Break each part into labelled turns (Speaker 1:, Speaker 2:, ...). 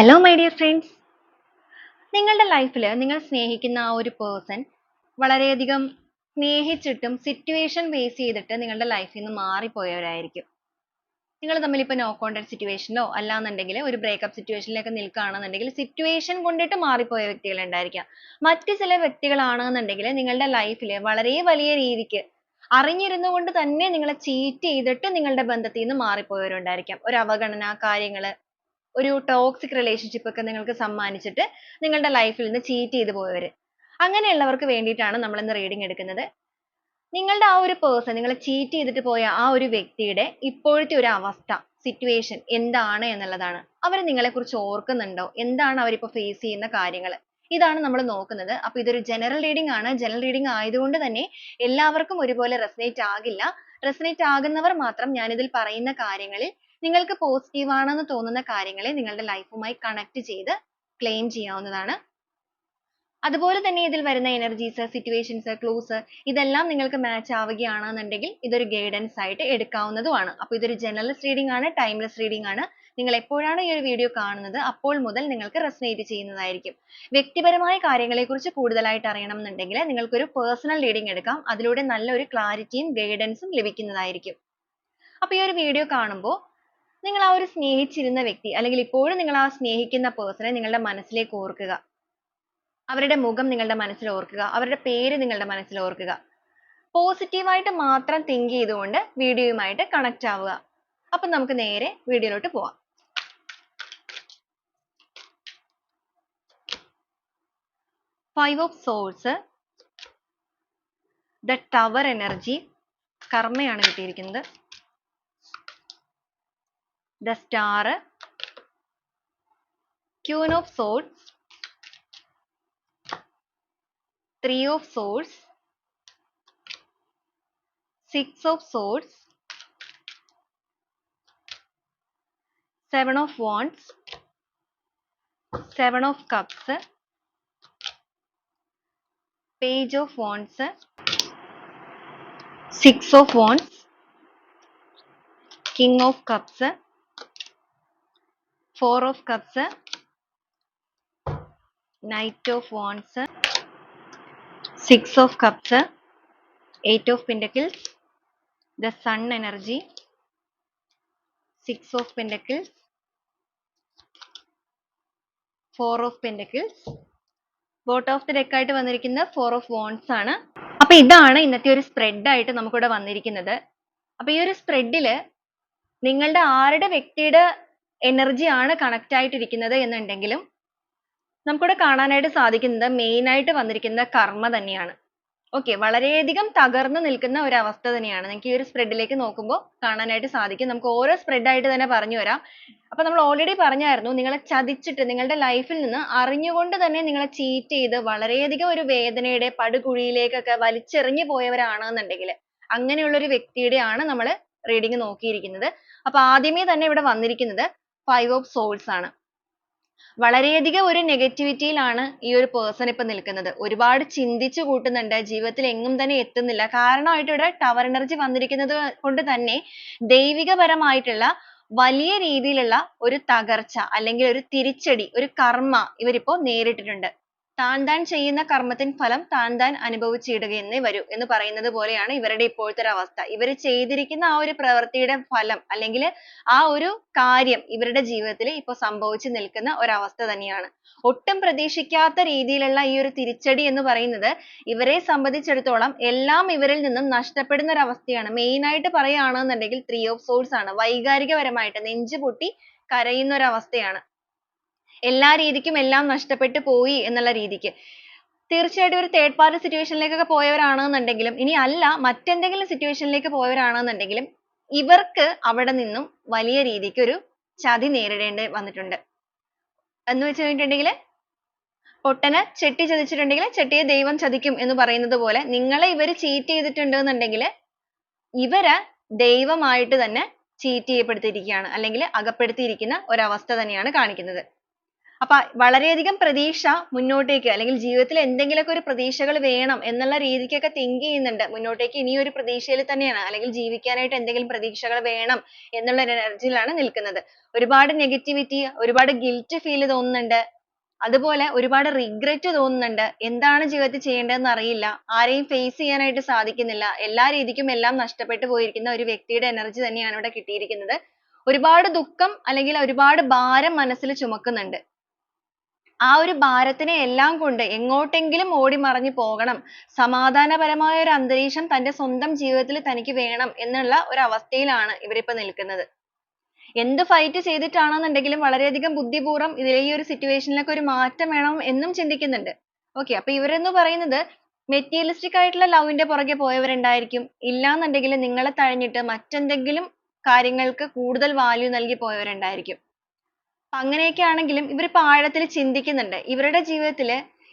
Speaker 1: Hello my dear friends നിങ്ങളുടെ ലൈഫിൽ നിങ്ങൾ സ്നേഹിക്കുന്ന ആ ഒരു പേഴ്സൺ വളരെയധികം സ്നേഹിച്ചിട്ടും സിറ്റുവേഷൻ ബേസ് ചെയ്തിട്ട് നിങ്ങളുടെ ലൈഫിൽ നിന്ന് മാറിപ്പോയവരായിരിക്കും നിങ്ങൾ തമ്മിൽ ഇപ്പോൾ നോ കോണ്ടാക്ട് സിറ്റുവേഷനിലോ അല്ലാന്നുണ്ടെങ്കിൽ ഒരു ബ്രേക്കപ്പ് സിറ്റുവേഷനിലൊക്കെ നിൽക്കുകയാണെന്നുണ്ടെങ്കിൽ സിറ്റുവേഷൻ കൊണ്ടിട്ട് മാറിപ്പോയ വ്യക്തികളുണ്ടായിരിക്കാം മറ്റ് ചില വ്യക്തികളാണെന്നുണ്ടെങ്കിൽ നിങ്ങളുടെ ലൈഫിൽ വളരെ വലിയ രീതിക്ക് അറിഞ്ഞിരുന്നു കൊണ്ട് തന്നെ നിങ്ങളെ ചീറ്റ് ചെയ്തിട്ട് നിങ്ങളുടെ ബന്ധത്തിൽ നിന്ന് മാറിപ്പോയവരുണ്ടായിരിക്കാം ഒരു അവഗണന കാര്യങ്ങൾ ഒരു ടോക്സിക് റിലേഷൻഷിപ്പ് ഒക്കെ നിങ്ങൾക്ക് സമ്മാനിച്ചിട്ട് നിങ്ങളുടെ ലൈഫിൽ നിന്ന് ചീറ്റ് ചെയ്ത് പോയവർ അങ്ങനെയുള്ളവർക്ക് വേണ്ടിയിട്ടാണ് നമ്മൾ ഇന്ന് റീഡിംഗ് എടുക്കുന്നത് നിങ്ങളുടെ ആ ഒരു പേഴ്സൺ നിങ്ങളെ ചീറ്റ് ചെയ്തിട്ട് പോയ ആ ഒരു വ്യക്തിയുടെ ഇപ്പോഴത്തെ ഒരു അവസ്ഥ സിറ്റുവേഷൻ എന്താണ് എന്നുള്ളതാണ് അവർ കുറിച്ച് ഓർക്കുന്നുണ്ടോ എന്താണ് അവരിപ്പോൾ ഫേസ് ചെയ്യുന്ന കാര്യങ്ങൾ ഇതാണ് നമ്മൾ നോക്കുന്നത് അപ്പോൾ ഇതൊരു ജനറൽ റീഡിംഗ് ആണ് ജനറൽ റീഡിംഗ് ആയതുകൊണ്ട് തന്നെ എല്ലാവർക്കും ഒരുപോലെ റെസനേറ്റ് ആകില്ല റെസനേറ്റ് ആകുന്നവർ മാത്രം ഞാൻ ഇതിൽ പറയുന്ന കാര്യങ്ങളിൽ നിങ്ങൾക്ക് positive ആണെന്ന് തോന്നുന്ന കാര്യങ്ങളെ നിങ്ങളുടെ life മായി connect ചെയ്ത് claim ചെയ്യാവുന്നതാണ്. അതുപോലെ തന്നെ ഇതിൽ വരുന്ന energies, situations, clues ഇതെല്ലാം നിങ്ങൾക്ക് match ആവുകയാണെന്നുണ്ടെങ്കിൽ ഇതൊരു guidance ആയിട്ട് എടുക്കാവുന്നതുമാണ്. അപ്പോ ഇതൊരു generalist reading ആണ് timeless reading ആണ്. നിങ്ങൾ എപ്പോഴാണോ ഈ ഒരു വീഡിയോ കാണുന്നത് അപ്പോൾ മുതൽ നിങ്ങൾക്ക് resonate ചെയ്യുന്നതായിരിക്കും. വ്യക്തിപരമായ കാര്യങ്ങളെക്കുറിച്ച് കൂടുതലായിട്ട് അറിയണം എന്നുണ്ടെങ്കിൽ നിങ്ങൾക്ക് ഒരു personal reading എടുക്കാം. അതിലൂടെ നല്ല ഒരു clarity യും guidance ഉം ലഭിക്കുന്നതായിരിക്കും. അപ്പോൾ ഈ ഒരു വീഡിയോ കാണുമ്പോൾ നിങ്ങൾ ആ ഒരു സ്നേഹിച്ചിരുന്ന വ്യക്തി അല്ലെങ്കിൽ ഇപ്പോഴും നിങ്ങൾ ആ സ്നേഹിക്കുന്ന പേഴ്സണെ നിങ്ങളുടെ മനസ്സിലേക്ക് ഓർക്കുക അവരുടെ മുഖം നിങ്ങളുടെ മനസ്സിൽ ഓർക്കുക അവരുടെ പേര് നിങ്ങളുടെ മനസ്സിൽ ഓർക്കുക പോസിറ്റീവായിട്ട് മാത്രം തിങ്ക് ചെയ്തുകൊണ്ട് വീഡിയോയുമായിട്ട് കണക്ട് ആവുക അപ്പൊ നമുക്ക് നേരെ വീഡിയോയിലോട്ട് പോവാം five of swords the tower energy കർമ്മയാണ് കിട്ടിയിരിക്കുന്നത് the star, queen of swords, three of swords, six of swords, seven of wands, seven of cups, page of wands, six of wands, king of cups, four of cups knight of wands six of cups eight of pentacles the sun energy six of pentacles four of pentacles bottom of the deck ആയിട്ട് വന്നിരിക്കുന്ന four of wands ആണ് അപ്പൊ ഇതാണ് ഇന്നത്തെ ഒരു spread ആയിട്ട് നമുക്കിവിടെ വന്നിരിക്കുന്നത് അപ്പൊ ഈ ഒരു സ്പ്രെഡില് നിങ്ങളുടെ ആരുടെ വ്യക്തിയുടെ energy ആണ് connect ആയിട്ടിരിക്കുന്നത് എന്നുണ്ടെങ്കിലും നമുക്കിവിടെ കാണാനായിട്ട് സാധിക്കുന്നത് main ആയിട്ട് വന്നിരിക്കുന്നത് കർമ്മ തന്നെയാണ്. okay വളരെയധികം തകർന്നു നിൽക്കുന്ന ഒരു അവസ്ഥ തന്നെയാണ്. നിങ്ങൾക്ക് ഈ ഒരു spread ലേക്ക് നോക്കുമ്പോ കാണാനായിട്ട് സാധിക്കും. നമുക്ക് ഓരോ spread ആയിട്ട് തന്നെ പറഞ്ഞു തരാം. അപ്പോൾ നമ്മൾ already പറഞ്ഞായിരുന്നു നിങ്ങളെ ചതിച്ചിട്ട് നിങ്ങളുടെ life ൽ നിന്ന് അറിഞ്ഞുകൊണ്ട് തന്നെ നിങ്ങളെ cheat ചെയ്ത് വളരെയധികം ഒരു വേദനയുടെ പടുകുഴിയിലേക്കൊക്കെ വലിച്ചെറിഞ്ഞു പോയവരാണെന്നുണ്ടെങ്കിൽ അങ്ങനെയുള്ള ഒരു വ്യക്തിയുടെ ആണ് നമ്മൾ reading നോക്കിയിരിക്കുന്നത്. അപ്പോൾ ആദ്യമേ തന്നെ ഇവിടെ വന്നിരിക്കുന്നത് ഫൈവ് ഓഫ് സോൾസ് ആണ്. വളരെയധികം ഒരു നെഗറ്റിവിറ്റിയിലാണ് ഈ ഒരു പേഴ്സൺ ഇപ്പൊ നിൽക്കുന്നത്. ഒരുപാട് ചിന്തിച്ചു കൂട്ടുന്നുണ്ട് ജീവിതത്തിൽ എങ്ങും തന്നെ എത്തുന്നില്ല. കാരണമായിട്ട് ഇവിടെ ടവർ എനർജി വന്നിരിക്കുന്നത് കൊണ്ട് തന്നെ ദൈവികപരമായിട്ടുള്ള വലിയ രീതിയിലുള്ള ഒരു തകർച്ച അല്ലെങ്കിൽ ഒരു തിരിച്ചടി ഒരു കർമ്മ ഇവരിപ്പോ നേരിട്ടിട്ടുണ്ട്. താൻ താൻ ചെയ്യുന്ന കർമ്മത്തിൻ ഫലം താൻ താൻ അനുഭവിച്ചിടുകയെന്നേ വരൂ എന്ന് പറയുന്നത് പോലെയാണ് ഇവരുടെ ഇപ്പോഴത്തെ ഒരു അവസ്ഥ. ഇവർ ചെയ്തിരിക്കുന്ന ആ ഒരു പ്രവൃത്തിയുടെ ഫലം അല്ലെങ്കിൽ ആ ഒരു കാര്യം ഇവരുടെ ജീവിതത്തിൽ ഇപ്പോൾ സംഭവിച്ചു നിൽക്കുന്ന ഒരു അവസ്ഥ തന്നെയാണ്. ഒട്ടും പ്രതീക്ഷിക്കാത്ത രീതിയിലുള്ള ഈ ഒരു തിരിച്ചടി എന്ന് പറയുന്നത് ഇവരെ സംബന്ധിച്ചിടത്തോളം എല്ലാം ഇവരിൽ നിന്നും നഷ്ടപ്പെടുന്ന ഒരു അവസ്ഥയാണ്. മെയിൻ ആയിട്ട് പറയുകയാണെന്നുണ്ടെങ്കിൽ ത്രീ ഓഫ് സോൾസ് ആണ്. വൈകാരികപരമായിട്ട് നെഞ്ചുപൊട്ടി കരയുന്ന ഒരു അവസ്ഥയാണ്. എല്ലാ രീതിക്കും എല്ലാം നഷ്ടപ്പെട്ടു പോയി എന്നുള്ള രീതിക്ക് തീർച്ചയായിട്ടും ഒരു തേർഡ് പാർട്ടി situation ലേക്കൊക്കെ പോയവരാണെന്നുണ്ടെങ്കിലും ഇനി അല്ല മറ്റെന്തെങ്കിലും സിറ്റുവേഷനിലേക്ക് പോയവരാണെന്നുണ്ടെങ്കിലും ഇവർക്ക് അവിടെ നിന്നും വലിയ രീതിക്ക് ഒരു ചതി നേരിടേണ്ടി വന്നിട്ടുണ്ട് എന്ന് വെച്ച് കഴിഞ്ഞിട്ടുണ്ടെങ്കിൽ പൊട്ടന് ചെട്ടി ചതിച്ചിട്ടുണ്ടെങ്കിൽ ചെട്ടിയെ ദൈവം ചതിക്കും എന്ന് പറയുന്നത് പോലെ നിങ്ങളെ ഇവര് ചീറ്റ് ചെയ്തിട്ടുണ്ട് എന്നുണ്ടെങ്കിൽ ഇവര് ദൈവമായിട്ട് തന്നെ ചീറ്റ് ചെയ്യപ്പെടുത്തിയിരിക്കുകയാണ് അല്ലെങ്കിൽ അകപ്പെടുത്തിയിരിക്കുന്ന ഒരവസ്ഥ തന്നെയാണ് കാണിക്കുന്നത് അപ്പൊ വളരെയധികം പ്രതീക്ഷ മുന്നോട്ടേക്ക് അല്ലെങ്കിൽ ജീവിതത്തിൽ എന്തെങ്കിലുമൊക്കെ ഒരു പ്രതീക്ഷകൾ വേണം എന്നുള്ള രീതിക്കൊക്കെ think ചെയ്യുന്നുണ്ട് മുന്നോട്ടേക്ക് ഒരു പ്രതീക്ഷയിൽ തന്നെയാണ് അല്ലെങ്കിൽ ജീവിക്കാനായിട്ട് എന്തെങ്കിലും പ്രതീക്ഷകൾ വേണം എന്നുള്ള ഒരു energy നിൽക്കുന്നത് ഒരുപാട് negativity ഒരുപാട് guilt feel തോന്നുന്നുണ്ട് അതുപോലെ ഒരുപാട് regret തോന്നുന്നുണ്ട് എന്താണ് ജീവിതത്തിൽ ചെയ്യേണ്ടതെന്ന് അറിയില്ല ആരെയും face ചെയ്യാനായിട്ട് സാധിക്കുന്നില്ല എല്ലാ രീതിക്കും എല്ലാം നഷ്ടപ്പെട്ടു പോയിരിക്കുന്ന ഒരു വ്യക്തിയുടെ energy തന്നെയാണ് ഇവിടെ കിട്ടിയിരിക്കുന്നത് ഒരുപാട് ദുഃഖം അല്ലെങ്കിൽ ഒരുപാട് ഭാരം മനസ്സിൽ ചുമക്കുന്നുണ്ട് ആ ഒരു ഭാരത്തിനെ എല്ലാം കൊണ്ട് എങ്ങോട്ടെങ്കിലും ഓടിമറിഞ്ഞു പോകണം സമാധാനപരമായ ഒരു അന്തരീക്ഷം തന്റെ സ്വന്തം ജീവിതത്തിൽ തനിക്ക് വേണം എന്നുള്ള ഒരു അവസ്ഥയിലാണ് ഇവരിപ്പോ നിൽക്കുന്നത് എന്ത് ഫൈറ്റ് ചെയ്തിട്ടാണെന്നുണ്ടെങ്കിലും വളരെയധികം ബുദ്ധിപൂർവ്വം ഇതിലെ ഈ ഒരു സിറ്റുവേഷനിലൊക്കെ ഒരു മാറ്റം വേണം എന്നും ചിന്തിക്കുന്നുണ്ട് ഓക്കെ അപ്പൊ ഇവരെന്ന് പറയുന്നത് മെറ്റീരിയലിസ്റ്റിക് ആയിട്ടുള്ള ലവിന്റെ പുറകെ പോയവരുണ്ടായിരിക്കും ഇല്ലാന്നുണ്ടെങ്കിൽ നിങ്ങളെ തഴഞ്ഞിട്ട് മറ്റെന്തെങ്കിലും കാര്യങ്ങൾക്ക് കൂടുതൽ വാല്യൂ നൽകി പോയവരുണ്ടായിരിക്കും അങ്ങനെയൊക്കെ ആണെങ്കിലും ഇപ്പൊ ആഴത്തിൽ ചിന്തിക്കുന്നുണ്ട് ഇവരുടെ ജീവിതത്തിൽ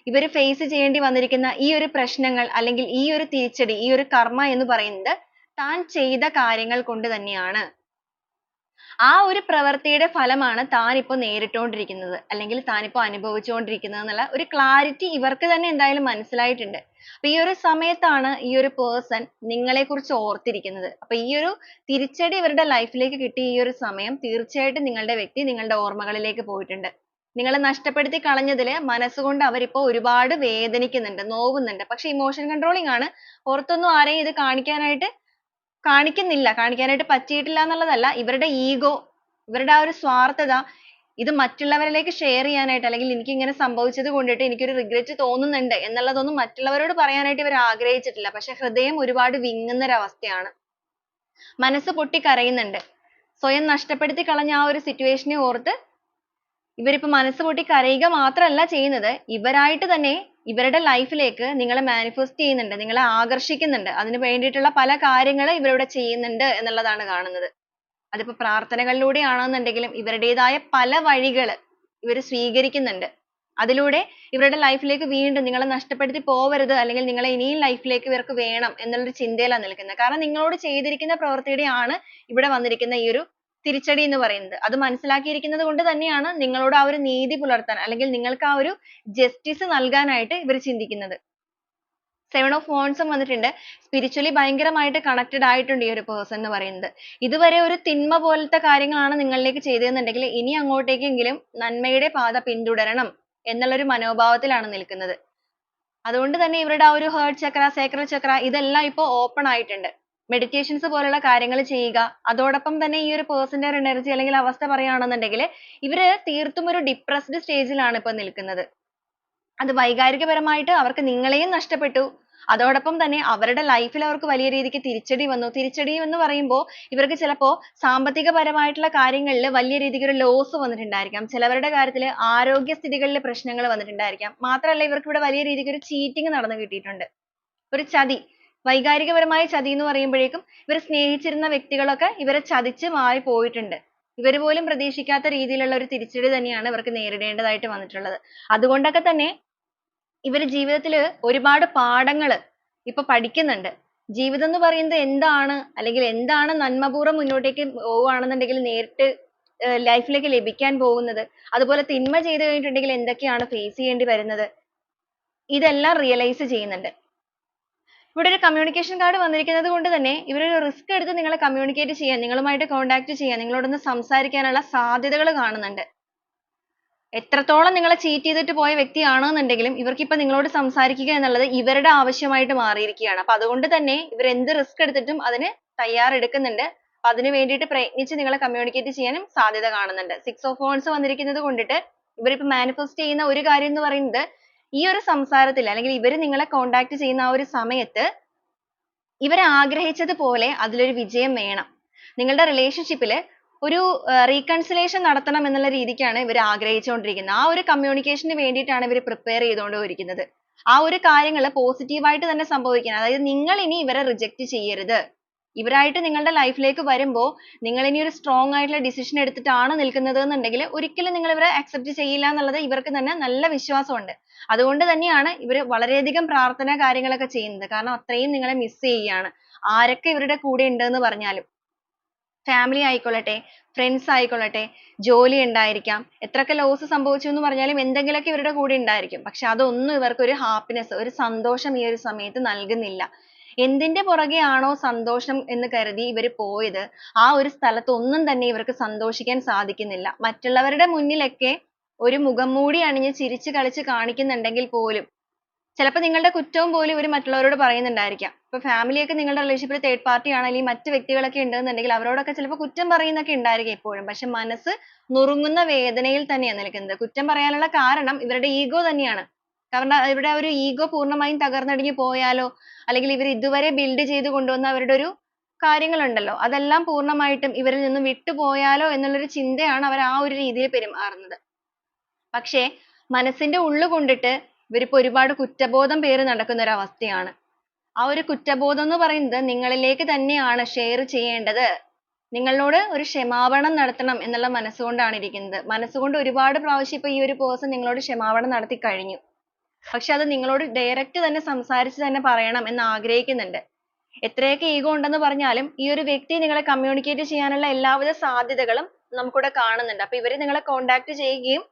Speaker 1: ഇവർ ഫേസ് ചെയ്യേണ്ടി വന്നിരിക്കുന്ന ഈ ഒരു പ്രശ്നങ്ങൾ അല്ലെങ്കിൽ ഈ ഒരു തിരിച്ചടി ഈ ഒരു കർമ്മ എന്ന് പറയുന്നത് താൻ ചെയ്ത കാര്യങ്ങൾ കൊണ്ട് തന്നെയാണ് ആ ഒരു പ്രവർത്തിയുടെ ഫലമാണ് താൻ ഇപ്പോൾ നേരിട്ടുകൊണ്ടിരിക്കുന്നത് അല്ലെങ്കിൽ താൻ ഇപ്പോൾ അനുഭവിച്ചുകൊണ്ടിരിക്കുന്നത് എന്നുള്ള ഒരു ക്ലാരിറ്റി ഇവർക്ക് തന്നെ എന്തായാലും മനസ്സിലായിട്ടുണ്ട് അപ്പൊ ഈ ഒരു സമയത്താണ് ഈ ഒരു പേഴ്സൺ നിങ്ങളെ കുറിച്ച് ഓർത്തിരിക്കുന്നത് അപ്പൊ ഈ ഒരു തിരിച്ചടി ഇവരുടെ ലൈഫിലേക്ക് കിട്ടിയ ഈ ഒരു സമയം തീർച്ചയായിട്ടും നിങ്ങളുടെ വ്യക്തി നിങ്ങളുടെ ഓർമ്മകളിലേക്ക് പോയിട്ടുണ്ട് നിങ്ങളെ നഷ്ടപ്പെടുത്തി കളഞ്ഞതിൽ മനസ്സുകൊണ്ട് അവരിപ്പോ ഒരുപാട് വേദനിക്കുന്നുണ്ട് നോവുന്നുണ്ട് പക്ഷെ ഇമോഷൻ കൺട്രോളിംഗ് ആണ് പുറത്തൊന്നും ആരെയും ഇത് കാണിക്കാനായിട്ട് കാണിക്കുന്നില്ല കാണിക്കാനായിട്ട് പറ്റിയിട്ടില്ല എന്നുള്ളതല്ല ഇവരുടെ ego ഇവരുടെ ആ ഒരു സ്വാർത്ഥത ഇത് മറ്റുള്ളവരിലേക്ക് share ചെയ്യാനായിട്ട് അല്ലെങ്കിൽ എനിക്ക് ഇങ്ങനെ സംഭവിച്ചത് കൊണ്ടിട്ട് എനിക്കൊരു regret തോന്നുന്നുണ്ട് എന്നുള്ളതൊന്നും മറ്റുള്ളവരോട് പറയാനായിട്ട് ഇവർ ആഗ്രഹിച്ചിട്ടില്ല പക്ഷെ ഹൃദയം ഒരുപാട് വിങ്ങുന്ന ഒരു അവസ്ഥയാണ് മനസ്സ് പൊട്ടിക്കരയുന്നുണ്ട് സ്വയം നഷ്ടപ്പെടുത്തി കളഞ്ഞ ആ ഒരു situation നെ ഓർത്ത് ഇവരിപ്പോ മനസ്സ് പൊട്ടി കരയുക മാത്രമല്ല ചെയ്യുന്നത് ഇവരായിട്ട് തന്നെ ഇവരുടെ ലൈഫിലേക്ക് നിങ്ങളെ മാനിഫെസ്റ്റ് ചെയ്യുന്നുണ്ട് നിങ്ങളെ ആകർഷിക്കുന്നുണ്ട് അതിന് വേണ്ടിയിട്ടുള്ള പല കാര്യങ്ങളും ഇവരിവിടെ ചെയ്യുന്നുണ്ട് എന്നുള്ളതാണ് കാണുന്നത് അതിപ്പോ പ്രാർത്ഥനകളിലൂടെ ആണെന്നുണ്ടെങ്കിലും ഇവരുടേതായ പല വഴികൾ ഇവർ സ്വീകരിക്കുന്നുണ്ട് അതിലൂടെ ഇവരുടെ ലൈഫിലേക്ക് വീണ്ടും നിങ്ങളെ നഷ്ടപ്പെടുത്തി പോവരുത് അല്ലെങ്കിൽ നിങ്ങളെ ഇനിയും ലൈഫിലേക്ക് ഇവർക്ക് വേണം എന്നുള്ള ചിന്തയിലാണ് നിൽക്കുന്നത് കാരണം നിങ്ങളോട് ചെയ്തിരിക്കുന്ന പ്രവൃത്തിയുടെ ആണ് ഇവിടെ വന്നിരിക്കുന്ന ഈ ഒരു തിരിച്ചടി എന്ന് പറയുന്നത് അത് മനസ്സിലാക്കിയിരിക്കുന്നത് കൊണ്ട് തന്നെയാണ് നിങ്ങളോട് ആ ഒരു നീതി പുലർത്താൻ അല്ലെങ്കിൽ നിങ്ങൾക്ക് ആ ഒരു justice നൽകാനായിട്ട് ഇവർ ചിന്തിക്കുന്നത് seven of wands ഉം വന്നിട്ടുണ്ട് spiritually ഭയങ്കരമായിട്ട് connected ആയിട്ടുണ്ട് ഈ ഒരു person എന്ന് പറയുന്നത് ഇതുവരെ ഒരു തിന്മ പോലത്തെ കാര്യങ്ങളാണ് നിങ്ങളിലേക്ക് ചെയ്തതെന്നുണ്ടെങ്കിൽ ഇനി അങ്ങോട്ടേക്കെങ്കിലും നന്മയുടെ പാത പിന്തുടരണം എന്നുള്ള ഒരു മനോഭാവത്തിലാണ് നിൽക്കുന്നത് അതുകൊണ്ട് തന്നെ ഇവരുടെ ആ ഒരു ഹേർട്ട് ചക്ര sacral ചക്ര ഇതെല്ലാം ഇപ്പോൾ open ആയിട്ടുണ്ട് മെഡിറ്റേഷൻസ് പോലുള്ള കാര്യങ്ങൾ ചെയ്യുക അതോടൊപ്പം തന്നെ ഈ ഒരു പേഴ്സന്റെ ഒരു എനർജി അല്ലെങ്കിൽ അവസ്ഥ പറയുകയാണെന്നുണ്ടെങ്കിൽ ഇവര് തീർത്തും ഒരു ഡിപ്രസ്ഡ് സ്റ്റേജിലാണ് ഇപ്പൊ നിൽക്കുന്നത് അത് വൈകാരികപരമായിട്ട് അവർക്ക് നിങ്ങളെയും നഷ്ടപ്പെട്ടു അതോടൊപ്പം തന്നെ അവരുടെ ലൈഫിൽ അവർക്ക് വലിയ രീതിക്ക് തിരിച്ചടി വന്നു തിരിച്ചടി എന്ന് പറയുമ്പോൾ ഇവർക്ക് ചിലപ്പോൾ സാമ്പത്തികപരമായിട്ടുള്ള കാര്യങ്ങളിൽ വലിയ രീതിക്ക് ഒരു ലോസ് വന്നിട്ടുണ്ടായിരിക്കാം ചിലവരുടെ കാര്യത്തിൽ ആരോഗ്യസ്ഥിതികളിൽ പ്രശ്നങ്ങൾ വന്നിട്ടുണ്ടായിരിക്കാം മാത്രമല്ല ഇവർക്ക് ഇവിടെ വലിയ രീതിക്ക് ഒരു ചീറ്റിംഗ് നടന്നു കിട്ടിയിട്ടുണ്ട് ഒരു ചതി വൈകാരികപരമായ ചതി എന്ന് പറയുമ്പോഴേക്കും ഇവർ സ്നേഹിച്ചിരുന്ന വ്യക്തികളൊക്കെ ഇവരെ ചതിച്ച് മാറി പോയിട്ടുണ്ട് ഇവർ പോലും പ്രതീക്ഷിക്കാത്ത രീതിയിലുള്ള ഒരു തിരിച്ചടി തന്നെയാണ് ഇവർക്ക് നേരിടേണ്ടതായിട്ട് വന്നിട്ടുള്ളത് അതുകൊണ്ടൊക്കെ തന്നെ ഇവർ ജീവിതത്തിൽ ഒരുപാട് പാഠങ്ങൾ ഇപ്പൊ പഠിക്കുന്നുണ്ട് ജീവിതം എന്ന് പറയുന്നത് എന്താണ് അല്ലെങ്കിൽ എന്താണ് നന്മപൂർവ്വം മുന്നോട്ടേക്ക് പോവുകയാണെന്നുണ്ടെങ്കിൽ നേരിട്ട് ലൈഫിലേക്ക് ലഭിക്കാൻ പോകുന്നത് അതുപോലെ തിന്മ ചെയ്തു കഴിഞ്ഞിട്ടുണ്ടെങ്കിൽ എന്തൊക്കെയാണ് ഫേസ് ചെയ്യേണ്ടി വരുന്നത് ഇതെല്ലാം റിയലൈസ് ചെയ്യുന്നുണ്ട് ഇവിടെ ഒരു communication card വന്നിരിക്കുന്നത് കൊണ്ട് തന്നെ ഇവരൊരു ഒരു risk എടുത്ത് നിങ്ങളെ communicate ചെയ്യാൻ നിങ്ങളുമായിട്ട് contact ചെയ്യാൻ നിങ്ങളോടൊന്ന് സംസാരിക്കാനുള്ള സാധ്യതകൾ കാണുന്നുണ്ട്. എത്രത്തോളം നിങ്ങളെ cheat ചെയ്തിട്ട് പോയ വ്യക്തിയാണെന്നുണ്ടെങ്കിലും ഇവർക്കിപ്പോൾ നിങ്ങളോട് സംസാരിക്കുക എന്നുള്ളത് ഇവരുടെ ആവശ്യമായിട്ട് മാറിയിരിക്കുകയാണ്. അപ്പോൾ അതുകൊണ്ട് തന്നെ ഇവർ എന്ത് risk എടുത്തിട്ടും അതിന് തയ്യാറെടുക്കുന്നുണ്ട്. അപ്പോൾ അതിനു വേണ്ടിയിട്ട് പ്രയത്നിച്ച് നിങ്ങളെ communicate ചെയ്യാനും സാധ്യത കാണുന്നുണ്ട്. six of wands വന്നിരിക്കുന്നത് കൊണ്ടിട്ട് ഇവരിപ്പോൾ manifest ചെയ്യുന്ന ഒരു കാര്യം എന്ന് പറയുന്നത് ഈ ഒരു സംസാരത്തിൽ അല്ലെങ്കിൽ ഇവർ നിങ്ങളെ കോണ്ടാക്ട് ചെയ്യുന്ന ആ ഒരു സമയത്ത് ഇവർ ആഗ്രഹിച്ചതുപോലെ അതിലൊരു വിജയം വേണം നിങ്ങളുടെ relationship ല് ഒരു reconciliation നടത്തണം എന്നുള്ള രീതിക്കാണ് ഇവർ ആഗ്രഹിച്ചുകൊണ്ടിരിക്കുന്നത് ആ ഒരു communication വേണ്ടിയിട്ടാണ് ഇവർ prepare ചെയ്തുകൊണ്ടിരിക്കുന്നത് ആ ഒരു കാര്യങ്ങൾ positive ആയിട്ട് തന്നെ സംഭവിക്കണം അതായത് നിങ്ങൾ ഇനി ഇവരെ reject ചെയ്യരുത് ഇവരായിട്ട് നിങ്ങളുടെ ലൈഫിലേക്ക് വരുമ്പോൾ നിങ്ങൾ ഇനി ഒരു സ്ട്രോങ് ആയിട്ടുള്ള ഡിസിഷൻ എടുത്തിട്ടാണ് നിൽക്കുന്നത് എന്നുണ്ടെങ്കിൽ ഒരിക്കലും നിങ്ങൾ ഇവരെ അക്സെപ്റ്റ് ചെയ്യില്ല എന്നുള്ളത് ഇവർക്ക് തന്നെ നല്ല വിശ്വാസമുണ്ട്. അതുകൊണ്ട് തന്നെയാണ് ഇവര് വളരെയധികം പ്രാർത്ഥന കാര്യങ്ങളൊക്കെ ചെയ്യുന്നത്. കാരണം അത്രയും നിങ്ങളെ മിസ് ചെയ്യുകയാണ് ആരൊക്കെ ഇവരുടെ കൂടെ ഉണ്ടെന്ന് പറഞ്ഞാലും ഫാമിലി ആയിക്കൊള്ളട്ടെ ഫ്രണ്ട്സ് ആയിക്കൊള്ളട്ടെ ജോലി ഉണ്ടായിരിക്കാം എത്രയൊക്കെ ലോസ് സംഭവിച്ചു എന്ന് പറഞ്ഞാലും എന്തെങ്കിലുമൊക്കെ ഇവരുടെ കൂടെ ഉണ്ടായിരിക്കും പക്ഷെ അതൊന്നും ഇവർക്ക് ഒരു happiness ഒരു സന്തോഷം ഈ ഒരു സമയത്ത് നൽകുന്നില്ല എന്തിന്റെ പുറകെയാണോ സന്തോഷം എന്ന് കരുതി ഇവർ പോയത് ആ ഒരു സ്ഥലത്ത് ഒന്നും തന്നെ ഇവർക്ക് സന്തോഷിക്കാൻ സാധിക്കുന്നില്ല മറ്റുള്ളവരുടെ മുന്നിലൊക്കെ ഒരു മുഖം മൂടി അണിഞ്ഞ് ചിരിച്ച് കളിച്ച് കാണിക്കുന്നുണ്ടെങ്കിൽ പോലും ചിലപ്പോൾ നിങ്ങളുടെ കുറ്റവും പോലും ഇവർ മറ്റുള്ളവരോട് പറയുന്നുണ്ടായിരിക്കാം ഇപ്പോൾ ഫാമിലിയൊക്കെ നിങ്ങളുടെ റിലേഷൻഷിപ്പിൽ തേർഡ് പാർട്ടി ആണ് അല്ലെങ്കിൽ മറ്റ് വ്യക്തികളൊക്കെ ഉണ്ടെന്നുണ്ടെങ്കിൽ അവരോടൊക്കെ ചിലപ്പോൾ കുറ്റം പറയുന്നൊക്കെ ഉണ്ടായിരിക്കും എപ്പോഴും പക്ഷെ മനസ്സ് നുറുങ്ങുന്ന വേദനയിൽ തന്നെയാണ് നിൽക്കുന്നത് കുറ്റം പറയാനുള്ള കാരണം ഇവരുടെ ഈഗോ തന്നെയാണ് കാരണം ഇവിടെ ഒരു ഈഗോ പൂർണ്ണമായും തകർന്നടിഞ്ഞു പോയാലോ അല്ലെങ്കിൽ ഇവർ ഇതുവരെ ബിൽഡ് ചെയ്തു കൊണ്ടുവന്ന അവരുടെ ഒരു കാര്യങ്ങൾ ഉണ്ടല്ലോ അതെല്ലാം പൂർണ്ണമായിട്ടും ഇവരിൽ നിന്നും വിട്ടുപോയാലോ എന്നുള്ള ഒരു ചിന്തയാണ് അവർ ആ ഒരു രീതിയിൽ പെരുമാറുന്നത്. പക്ഷേ മനസ്സിന്റെ ഉള്ളു കൊണ്ടിട്ട് ഇവരിപ്പോ ഒരുപാട് കുറ്റബോധം പേര് നടക്കുന്ന ഒരു അവസ്ഥയാണ്. ആ ഒരു കുറ്റബോധം എന്ന് പറയുന്നത് നിങ്ങളിലേക്ക് തന്നെയാണ് ഷെയർ ചെയ്യേണ്ടത്. നിങ്ങളോട് ഒരു ക്ഷമാപണം നടത്തണം എന്നുള്ള മനസ്സുകൊണ്ടാണ് ഇരിക്കുന്നത്. മനസ്സുകൊണ്ട് ഒരുപാട് പ്രാവശ്യം ഇപ്പൊ ഈ ഒരു പേഴ്സൺ നിങ്ങളോട് ക്ഷമാപണം നടത്തി കഴിഞ്ഞു. പക്ഷെ അത് നിങ്ങളോട് ഡയറക്റ്റ് തന്നെ സംസാരിച്ച് തന്നെ പറയണം എന്ന് ആഗ്രഹിക്കുന്നുണ്ട്. എത്രയൊക്കെ ഈഗോ ഉണ്ടെന്ന് പറഞ്ഞാലും ഈ ഒരു വ്യക്തി നിങ്ങളെ കമ്മ്യൂണിക്കേറ്റ് ചെയ്യാനുള്ള എല്ലാവിധ സാധ്യതകളും നമുക്കിവിടെ കാണുന്നുണ്ട്. അപ്പോൾ ഇവരെ നിങ്ങളെ കോണ്ടാക്ട് ചെയ്യുകയും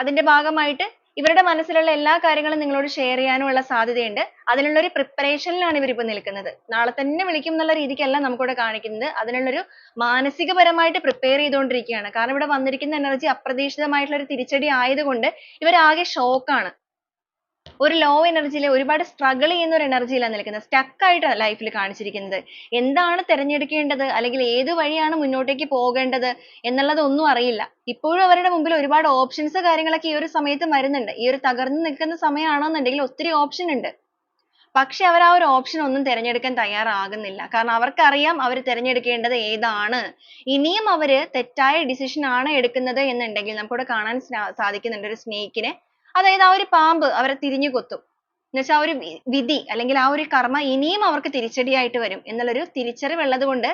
Speaker 1: അതിന്റെ ഭാഗമായിട്ട് ഇവരുടെ മനസ്സിലുള്ള എല്ലാ കാര്യങ്ങളും നിങ്ങളോട് ഷെയർ ചെയ്യാനും ഉള്ള സാധ്യതയുണ്ട്. അതിനുള്ള ഒരു പ്രിപ്പറേഷനിലാണ് ഇവരിപ്പോ നിൽക്കുന്നത്. നാളെ തന്നെ വിളിക്കും എന്നുള്ള രീതിക്കല്ല നമുക്കിവിടെ കാണിക്കുന്നത്. അതിനുള്ള ഒരു മാനസികപരമായിട്ട് പ്രിപ്പയർ ചെയ്തുകൊണ്ടിരിക്കുകയാണ്. കാരണം ഇവിടെ വന്നിരിക്കുന്ന എനർജി അപ്രതീക്ഷിതമായിട്ടുള്ള ഒരു തിരിച്ചടി ആയതുകൊണ്ട് ഇവരാകെ ഷോക്കാണ് ഒരു low energy യിൽ ഒരുപാട് struggle ചെയ്യുന്ന ഒരു energy യിലാ നിൽക്കുന്നത്. stuck ആയിട്ടാ life ൽ കാണിച്ചിരിക്കുന്നത്. എന്താണ് തിരഞ്ഞെടുക്കേണ്ടത് അല്ലെങ്കിൽ ഏതു വഴിയാണ് മുന്നോട്ടേക്ക് പോകേണ്ടത് എന്നുള്ളത് ഒന്നും അറിയില്ല. ഇപ്പോഴും അവരുടെ മുമ്പിൽ ഒരുപാട് options കാര്യങ്ങളൊക്കെ ഈ ഒരു സമയത്ത് വരുന്നുണ്ട്. ഈ ഒരു തകർന്നു നിൽക്കുന്ന സമയമാണെന്നുണ്ടെങ്കിൽ ഒത്തിരി option ഉണ്ട്. പക്ഷേ അവർ ആ ഒരു option ഒന്നും തിരഞ്ഞെടുക്കാൻ തയ്യാറാകുന്നില്ല. കാരണം അവർക്കറിയാം അവർ തിരഞ്ഞെടുക്കേണ്ടത് ഏതാണ്. ഇനിയും അവര് തെറ്റായ decision ആണ് എടുക്കുന്നത് എന്നുണ്ടെങ്കിൽ നമുക്കിവിടെ കാണാൻ സാധിക്കുന്നുണ്ട് ഒരു snake അതായത് ആ ഒരു പാമ്പ് അവരെ തിരിഞ്ഞു കൊത്തും എന്നുവെച്ചാ ആ ഒരു വിധി അല്ലെങ്കിൽ ആ ഒരു കർമ്മ ഇനിയും അവർക്ക് തിരിച്ചടിയായിട്ട് വരും എന്നുള്ളൊരു തിരിച്ചറിവുള്ളത് കൊണ്ട്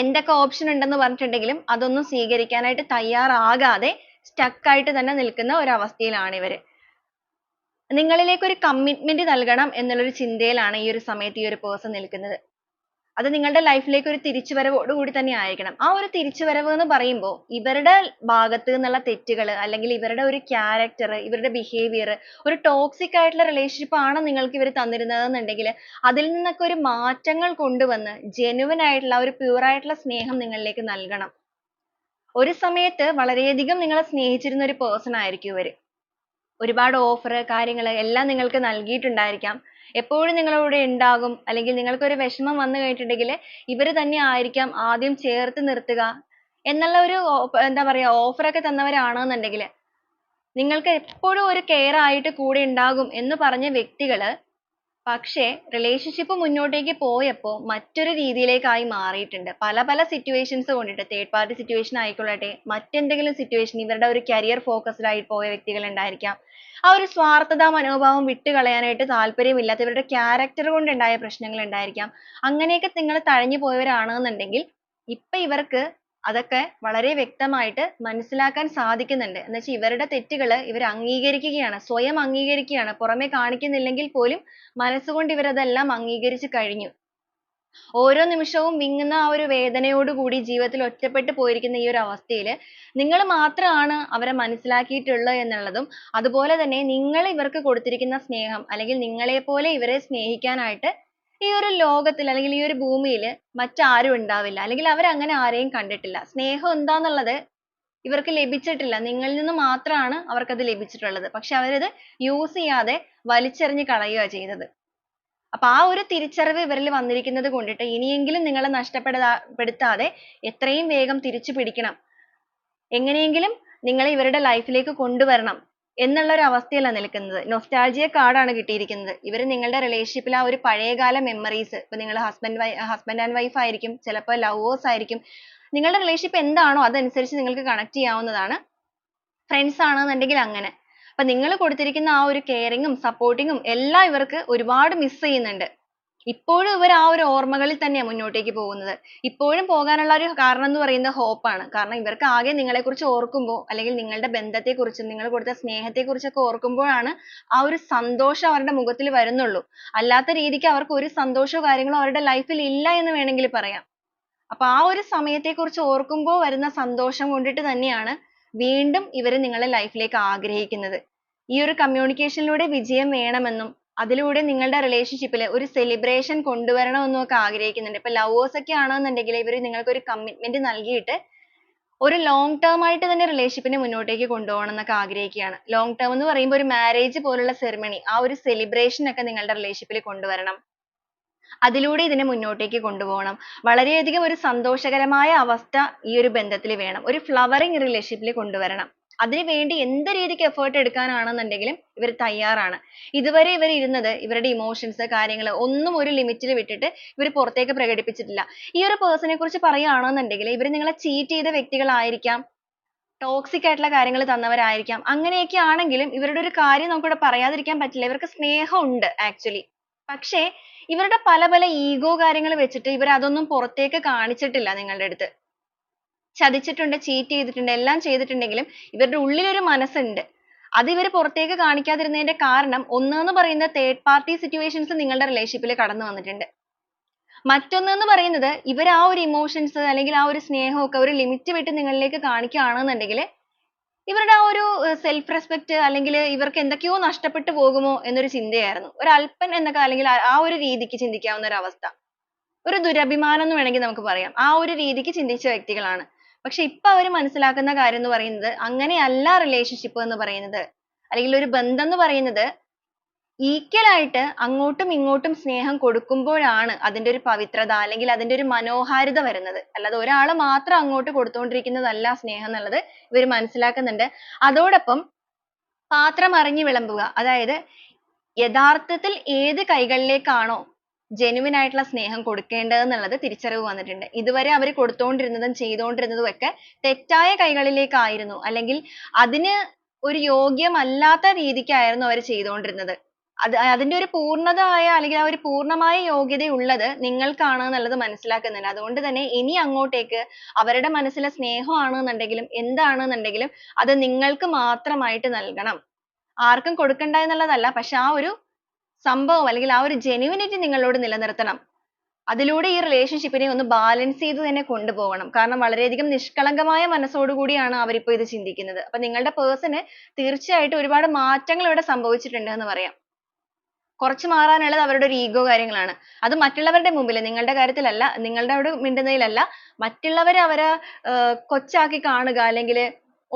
Speaker 1: എന്തൊക്കെ option ഉണ്ടെന്ന് പറഞ്ഞിട്ടുണ്ടെങ്കിലും അതൊന്നും സ്വീകരിക്കാനായിട്ട് തയ്യാറാകാതെ stuck ആയിട്ട് തന്നെ നിൽക്കുന്ന ഒരവസ്ഥയിലാണ് ഇവര് നിങ്ങളിലേക്ക് ഒരു commitment നൽകണം എന്നുള്ളൊരു ചിന്തയിലാണ് ഈ ഒരു സമയത്ത് ഈ ഒരു person നിൽക്കുന്നത് അത് നിങ്ങളുടെ ലൈഫിലേക്ക് ഒരു തിരിച്ചുവരവോട് കൂടി തന്നെ ആയിരിക്കണം ആ ഒരു തിരിച്ചുവരവ് എന്ന് പറയുമ്പോൾ ഇവരുടെ ഭാഗത്ത് നിന്നുള്ള തെറ്റുകൾ അല്ലെങ്കിൽ ഇവരുടെ ഒരു ക്യാരക്ടർ ഇവരുടെ ബിഹേവിയർ ഒരു ടോക്സിക് ആയിട്ടുള്ള റിലേഷൻഷിപ്പ് ആണ് നിങ്ങൾക്ക് ഇവർ തന്നിരുന്നതെന്നുണ്ടെങ്കിൽ അതിൽ നിന്നൊക്കെ ഒരു മാറ്റങ്ങൾ കൊണ്ടുവന്ന് ജെനുവൻ ആയിട്ടുള്ള ഒരു പ്യൂർ ആയിട്ടുള്ള സ്നേഹം നിങ്ങളിലേക്ക് നൽകണം ഒരു സമയത്ത് വളരെയധികം നിങ്ങളെ സ്നേഹിച്ചിരുന്ന ഒരു person ആയിരിക്കും ഇവർ ഒരുപാട് ഓഫർ കാര്യങ്ങൾ എല്ലാം നിങ്ങൾക്ക് നൽകിയിട്ടുണ്ടായിരിക്കാം എപ്പോഴും നിങ്ങളുടെ കൂടെ ഉണ്ടാകും അല്ലെങ്കിൽ നിങ്ങൾക്ക് ഒരു വിഷമം വന്നു കഴിഞ്ഞിട്ടുണ്ടെങ്കിൽ ഇവർ തന്നെ ആയിരിക്കാം ആദ്യം ചേർത്ത് നിർത്തുക എന്നുള്ള ഒരു എന്താ പറയുക ഓഫറൊക്കെ ഒക്കെ തന്നവരാണെന്നുണ്ടെങ്കിൽ നിങ്ങൾക്ക് എപ്പോഴും ഒരു കെയർ ആയിട്ട് കൂടെ ഉണ്ടാകും എന്ന് പറഞ്ഞ വ്യക്തികൾ പക്ഷേ റിലേഷൻഷിപ്പ് മുന്നോട്ടേക്ക് പോയപ്പോൾ മറ്റൊരു രീതിയിലേക്കായി മാറിയിട്ടുണ്ട് പല പല സിറ്റുവേഷൻസ് കൊണ്ടിട്ട് തേർഡ് പാർട്ടി സിറ്റുവേഷൻ ആയിക്കൊള്ളട്ടെ മറ്റെന്തെങ്കിലും സിറ്റുവേഷൻ ഇവരുടെ ഒരു കരിയർ ഫോക്കസ്ഡ് ആയി പോയ വ്യക്തികൾ ഉണ്ടായിരിക്കാം ആ ഒരു സ്വാർത്ഥത മനോഭാവം വിട്ടുകളയാനായിട്ട് താല്പര്യമില്ലാത്ത ഇവരുടെ ക്യാരക്ടർ കൊണ്ടുണ്ടായ പ്രശ്നങ്ങൾ ഉണ്ടായിരിക്കാം അങ്ങനെയൊക്കെ നിങ്ങൾ തഴഞ്ഞു പോയവരാണെന്നുണ്ടെങ്കിൽ ഇപ്പൊ ഇവർക്ക് അതൊക്കെ വളരെ വ്യക്തമായിട്ട് മനസ്സിലാക്കാൻ സാധിക്കുന്നുണ്ട് എന്ന് വെച്ചാൽ ഇവരുടെ തെറ്റുകൾ ഇവർ അംഗീകരിക്കുകയാണ് സ്വയം അംഗീകരിക്കുകയാണ് പുറമെ കാണിക്കുന്നില്ലെങ്കിൽ പോലും മനസ്സുകൊണ്ട് ഇവരതെല്ലാം അംഗീകരിച്ചു കഴിഞ്ഞു ഓരോ നിമിഷവും വിങ്ങുന്ന ആ ഒരു വേദനയോടുകൂടി ജീവിതത്തിൽ ഒറ്റപ്പെട്ടു പോയിരിക്കുന്ന ഈ ഒരു അവസ്ഥയിൽ നിങ്ങൾ മാത്രമാണ് അവരെ മനസ്സിലാക്കിയിട്ടുള്ളത് എന്നുള്ളതും അതുപോലെ തന്നെ നിങ്ങൾ ഇവർക്ക് കൊടുത്തിരിക്കുന്ന സ്നേഹം അല്ലെങ്കിൽ നിങ്ങളെ പോലെ ഇവരെ സ്നേഹിക്കാനായിട്ട് ഈ ഒരു ലോകത്തിൽ അല്ലെങ്കിൽ ഈ ഒരു ഭൂമിയിൽ മറ്റാരും ഉണ്ടാവില്ല അല്ലെങ്കിൽ അവർ അങ്ങനെ ആരെയും കണ്ടിട്ടില്ല സ്നേഹം എന്താന്നുള്ളത് ഇവർക്ക് ലഭിച്ചിട്ടില്ല നിങ്ങളിൽ നിന്ന് മാത്രമാണ് അവർക്കത് ലഭിച്ചിട്ടുള്ളത് പക്ഷെ അവരത് use ചെയ്യാതെ വലിച്ചെറിഞ്ഞു കളയുക ചെയ്തത് അപ്പൊ ആ ഒരു തിരിച്ചറിവ് ഇവരിൽ വന്നിരിക്കുന്നത് കൊണ്ടിട്ട് ഇനിയെങ്കിലും നിങ്ങളെ നഷ്ടപ്പെടാ എത്രയും വേഗം തിരിച്ചു പിടിക്കണം എങ്ങനെയെങ്കിലും നിങ്ങളെ ഇവരുടെ life ലേക്ക് കൊണ്ടുവരണം എന്നുള്ള ഒരു അവസ്ഥയിലാണ് നിൽക്കുന്നത് നൊസ്റ്റാൾജിയ ആണ് കിട്ടിയിരിക്കുന്നത് ഇവർ നിങ്ങളുടെ റിലേഷൻഷിപ്പിൽ ആ ഒരു പഴയകാല മെമ്മറീസ് ഇപ്പൊ നിങ്ങൾ ഹസ്ബൻഡ് ഹസ്ബൻഡ് ആൻഡ് വൈഫ് ആയിരിക്കും ചിലപ്പോൾ ലവേഴ്സ് ആയിരിക്കും നിങ്ങളുടെ റിലേഷൻഷിപ്പ് എന്താണോ അതനുസരിച്ച് നിങ്ങൾക്ക് കണക്ട് ചെയ്യാവുന്നതാണ് ഫ്രണ്ട്സ് ആണെന്നുണ്ടെങ്കിൽ അങ്ങനെ അപ്പൊ നിങ്ങൾ കൊടുത്തിരിക്കുന്ന ആ ഒരു കെയറിങ്ങും സപ്പോർട്ടിങ്ങും എല്ലാം ഇവർക്ക് ഒരുപാട് മിസ് ചെയ്യുന്നുണ്ട് ഇപ്പോഴും ഇവർ ആ ഒരു ഓർമ്മകളിൽ തന്നെയാണ് മുന്നോട്ടേക്ക് പോകുന്നത് ഇപ്പോഴും പോകാനുള്ള ഒരു കാരണം എന്ന് പറയുന്നത് ആണ്. കാരണം ഇവർക്ക് ആകെ നിങ്ങളെ കുറിച്ച് ഓർക്കുമ്പോൾ അല്ലെങ്കിൽ നിങ്ങളുടെ ബന്ധത്തെ കുറിച്ചും നിങ്ങൾ കൊടുത്ത സ്നേഹത്തെ ഒക്കെ ഓർക്കുമ്പോഴാണ് ആ ഒരു സന്തോഷം അവരുടെ മുഖത്തിൽ വരുന്നുള്ളൂ അല്ലാത്ത രീതിക്ക് അവർക്ക് ഒരു സന്തോഷവും കാര്യങ്ങളോ അവരുടെ ലൈഫിൽ ഇല്ല എന്ന് വേണമെങ്കിൽ പറയാം അപ്പൊ ആ ഒരു സമയത്തെ കുറിച്ച് ഓർക്കുമ്പോൾ വരുന്ന സന്തോഷം കൊണ്ടിട്ട് തന്നെയാണ് വീണ്ടും ഇവർ നിങ്ങളെ ലൈഫിലേക്ക് ആഗ്രഹിക്കുന്നത് ഈ ഒരു communication ലൂടെ വിജയം വേണമെന്നും അതിലൂടെ നിങ്ങളുടെ relationship ല് ഒരു celebration കൊണ്ടുവരണം ഒക്കെ ആഗ്രഹിക്കുന്നുണ്ട്. ഇപ്പോ lovers ഒക്കെ ആണെന്നുണ്ടെങ്കിൽ ഇവര് നിങ്ങൾക്ക് ഒരു commitment നൽകിയിട്ട് ഒരു long term ആയിട്ട് തന്നെ relationship നെ മുന്നോട്ടേക്ക് കൊണ്ടുപോകണം എന്നൊക്കെ ആഗ്രഹിക്കുകയാണ്. long term എന്ന് പറയുമ്പോൾ ഒരു marriage പോലുള്ള ceremony ആ ഒരു celebration ഒക്കെ നിങ്ങളുടെ relationship കൊണ്ടുവരണം. അതിലൂടെ ഇതിനെ മുന്നോട്ടേക്ക് കൊണ്ടുപോകണം. വളരെയധികം ഒരു സന്തോഷകരമായ അവസ്ഥ ഈ ഒരു ബന്ധത്തിൽ വേണം. ഒരു flowering relationship കൊണ്ടുവരണം. അതിനുവേണ്ടി എന്ത് രീതിക്ക് effort എടുക്കാനാണെന്നുണ്ടെങ്കിലും ഇവർ തയ്യാറാണ്. ഇതുവരെ ഇവർ ഇരുന്നത് ഇവരുടെ emotions കാര്യങ്ങൾ ഒന്നും ഒരു limit ൽ വിട്ടിട്ട് ഇവർ പുറത്തേക്ക് പ്രകടിപ്പിച്ചിട്ടില്ല. ഈ ഒരു person നെ കുറിച്ച് പറയുകയാണെന്നുണ്ടെങ്കിൽ ഇവർ നിങ്ങളെ cheat ചെയ്ത വ്യക്തികളായിരിക്കാം toxic ആയിട്ടുള്ള കാര്യങ്ങൾ തന്നവരായിരിക്കാം അങ്ങനെയൊക്കെ ആണെങ്കിലും ഇവരുടെ ഒരു കാര്യം നമുക്ക് ഇവിടെ പറയാതിരിക്കാൻ പറ്റില്ല ഇവർക്ക് സ്നേഹം ഉണ്ട് actually പക്ഷേ ഇവരുടെ പല പല ego കാര്യങ്ങൾ വെച്ചിട്ട് ഇവർ അതൊന്നും പുറത്തേക്ക് കാണിച്ചിട്ടില്ല നിങ്ങളുടെ അടുത്ത് ചതിച്ചിട്ടുണ്ട് cheat ചെയ്തിട്ടുണ്ട് എല്ലാം ചെയ്തിട്ടുണ്ടെങ്കിലും ഇവരുടെ ഉള്ളിൽ ഒരു മനസ്സുണ്ട് അത് ഇവർ പുറത്തേക്ക് കാണിക്കാതിരുന്നതിന്റെ കാരണം ഒന്ന് ന്ന് പറയുന്നത് third party situations നിങ്ങളുടെ relationship ൽ കടന്നു വന്നിട്ടുണ്ട് മറ്റൊന്ന് എന്ന് പറയുന്നത് ഇവർ ആ ഒരു emotions അല്ലെങ്കിൽ ആ ഒരു സ്നേഹം ഒക്കെ ഒരു limit വിട്ട് നിങ്ങളിലേക്ക് കാണിക്കുകയാണെന്നുണ്ടെങ്കിൽ ഇവരുടെ ആ ഒരു self respect അല്ലെങ്കിൽ ഇവർക്ക് എന്തൊക്കെയോ നഷ്ടപ്പെട്ടു പോകുമോ എന്നൊരു ചിന്തയായിരുന്നു ഒരു അല്പൻ എന്നൊക്കെ അല്ലെങ്കിൽ ആ ഒരു രീതിക്ക് ചിന്തിക്കാവുന്ന ഒരു അവസ്ഥ ഒരു ദുരഭിമാനം എന്ന് വേണമെങ്കിൽ നമുക്ക് പറയാം ആ ഒരു രീതിക്ക് ചിന്തിച്ച വ്യക്തികളാണ് പക്ഷെ ഇപ്പൊ അവർ മനസ്സിലാക്കുന്ന കാര്യം എന്ന് പറയുന്നത് അങ്ങനെയല്ല relationship എന്ന് പറയുന്നത് അല്ലെങ്കിൽ ഒരു ബന്ധം എന്ന് പറയുന്നത് equal ആയിട്ട് അങ്ങോട്ടും ഇങ്ങോട്ടും സ്നേഹം കൊടുക്കുമ്പോഴാണ് അതിന്റെ ഒരു പവിത്രത അല്ലെങ്കിൽ അതിന്റെ ഒരു മനോഹാരിത വരുന്നത് അല്ലാതെ ഒരാളെ മാത്രം അങ്ങോട്ട് കൊടുത്തുകൊണ്ടിരിക്കുന്നതല്ല സ്നേഹം എന്നുള്ളത് ഇവർ മനസ്സിലാക്കുന്നുണ്ട് അതോടൊപ്പം പാത്രം അറിഞ്ഞു വിളമ്പുക അതായത് യഥാർത്ഥത്തിൽ ഏത് കൈകളിലേക്കാണോ ജെനുവിൻ ആയിട്ടുള്ള സ്നേഹം കൊടുക്കേണ്ടത് എന്നുള്ളത് തിരിച്ചറിവ് വന്നിട്ടുണ്ട്. ഇതുവരെ അവര് കൊടുത്തുകൊണ്ടിരുന്നതും ചെയ്തുകൊണ്ടിരുന്നതും ഒക്കെ തെറ്റായ കൈകളിലേക്കായിരുന്നു അല്ലെങ്കിൽ അതിന് ഒരു യോഗ്യമല്ലാത്ത രീതിക്കായിരുന്നു അവര് ചെയ്തുകൊണ്ടിരുന്നത് അത് അതിൻ്റെ ഒരു പൂർണ്ണത അല്ലെങ്കിൽ ആ ഒരു പൂർണ്ണമായ യോഗ്യത ഉള്ളത് നിങ്ങൾക്കാണ് എന്നുള്ളത് മനസ്സിലാക്കുന്നുണ്ട്. അതുകൊണ്ട് തന്നെ ഇനി അങ്ങോട്ടേക്ക് അവരുടെ മനസ്സിലെ സ്നേഹമാണെന്നുണ്ടെങ്കിലും എന്താണെന്നുണ്ടെങ്കിലും അത് നിങ്ങൾക്ക് മാത്രമായിട്ട് നൽകണം. ആർക്കും കൊടുക്കണ്ട എന്നുള്ളതല്ല പക്ഷേ ആ ഒരു സംഭവം അല്ലെങ്കിൽ ആ ഒരു genuinity നിങ്ങളോട് നിലനിർത്തണം. അതിലൂടെ ഈ relationship നെ ഒന്ന് balance ചെയ്തു തന്നെ കൊണ്ടുപോകണം. കാരണം വളരെയധികം നിഷ്കളങ്കമായ മനസ്സോടുകൂടിയാണ് അവരിപ്പോ ഇത് ചിന്തിക്കുന്നത്. അപ്പോൾ നിങ്ങളുടെ person തീർച്ചയായിട്ടും ഒരുപാട് മാറ്റങ്ങൾ ഇവിടെ സംഭവിച്ചിട്ടുണ്ട് എന്ന് പറയാം. കുറച്ച് മാറാനുള്ളത് അവരുടെ ഒരു ego കാര്യങ്ങളാണ്. അത് മറ്റുള്ളവരുടെ മുമ്പിൽ നിങ്ങളുടെ കാര്യത്തിലല്ല നിങ്ങളോട് മിണ്ടുന്നതിലല്ല മറ്റുള്ളവരെ അവരെ കൊച്ചാക്കി കാണുക അല്ലെങ്കിൽ